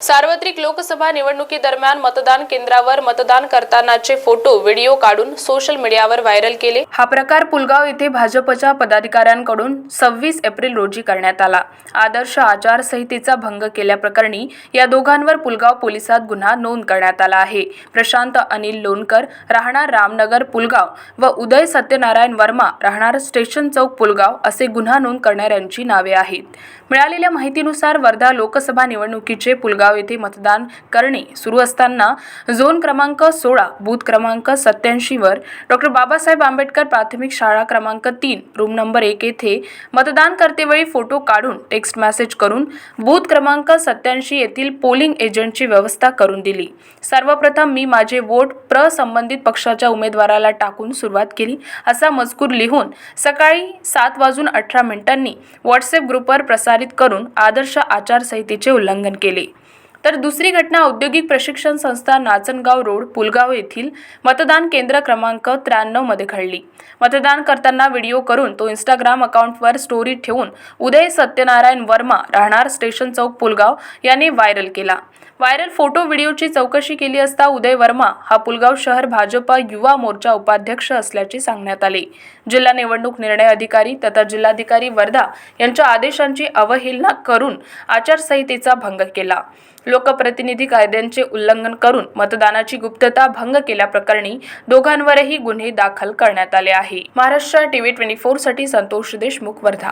सार्वत्रिक लोकसभा निवडणुकीदरम्यान मतदान केंद्रावर मतदान करतानाचे फोटो व्हिडिओ काढून सोशल मीडियावर व्हायरल केले. हा प्रकार पुलगाव येथे भाजपच्या पदाधिकाऱ्यांकडून सव्वीस एप्रिल रोजी करण्यात आला. आदर्श आचारसंहितेचा भंग केल्याप्रकरणी या दोघांवर पुलगाव पोलिसात गुन्हा नोंद करण्यात आला आहे. प्रशांत अनिल लोणकर राहणार रामनगर पुलगाव व उदय सत्यनारायण वर्मा राहणार स्टेशन चौक पुलगाव असे गुन्हा नोंद करणाऱ्यांची नावे आहेत. मिळालेल्या माहितीनुसार वर्धा लोकसभा निवडणुकीचे पुलगाव येथे मतदान करणे सुरू असताना झोन क्रमांक सोळा बूथ क्रमांक सत्याऐंशीवर डॉक्टर बाबासाहेब आंबेडकर प्राथमिक शाळा क्रमांक तीन रूम नंबर एक येथे मतदान करतेवेळी फोटो काढून टेक्स्ट मेसेज करून बूथ क्रमांक सत्याऐंशी येथील पोलिंग एजंटची व्यवस्था करून दिली. सर्वप्रथम मी माझे वोट प्रसंबंधित पक्षाच्या उमेदवाराला टाकून सुरुवात केली असा मजकूर लिहून सकाळी सात वाजून अठरा मिनिटांनी व्हॉट्सअप ग्रुपवर प्रसारित करून आदर्श आचारसंहितेचे उल्लंघन केले. तर दुसरी घटना औद्योगिक प्रशिक्षण संस्था नाचनगाव रोड पुलगाव येथील मतदान केंद्र क्रमांक त्र्याण्णवमध्ये घडली. मतदान करताना व्हिडिओ करून तो इंस्टाग्राम अकाउंटवर स्टोरी ठेवून उदय सत्यनारायण वर्मा राहणार स्टेशन चौक पुलगाव यांनी व्हायरल केला. व्हायरल फोटो व्हिडिओची चौकशी केली असता उदय वर्मा हा पुलगाव शहर भाजपा युवा मोर्चा उपाध्यक्ष असल्याचे सांगण्यात आले. जिल्हा निवडणूक निर्णय अधिकारी तथा जिल्हाधिकारी वर्धा यांच्या आदेशांची अवहेलना करून आचारसंहितेचा भंग केला. लोकप्रतिनिधी कायद्यांचे उल्लंघन करून मतदानाची गुप्तता भंग केल्याप्रकरणी दोघांवरही गुन्हे दाखल करण्यात आले आहे. महाराष्ट्र टीव्ही ट्वेंटी फोरसाठी संतोष देशमुख वर्धा.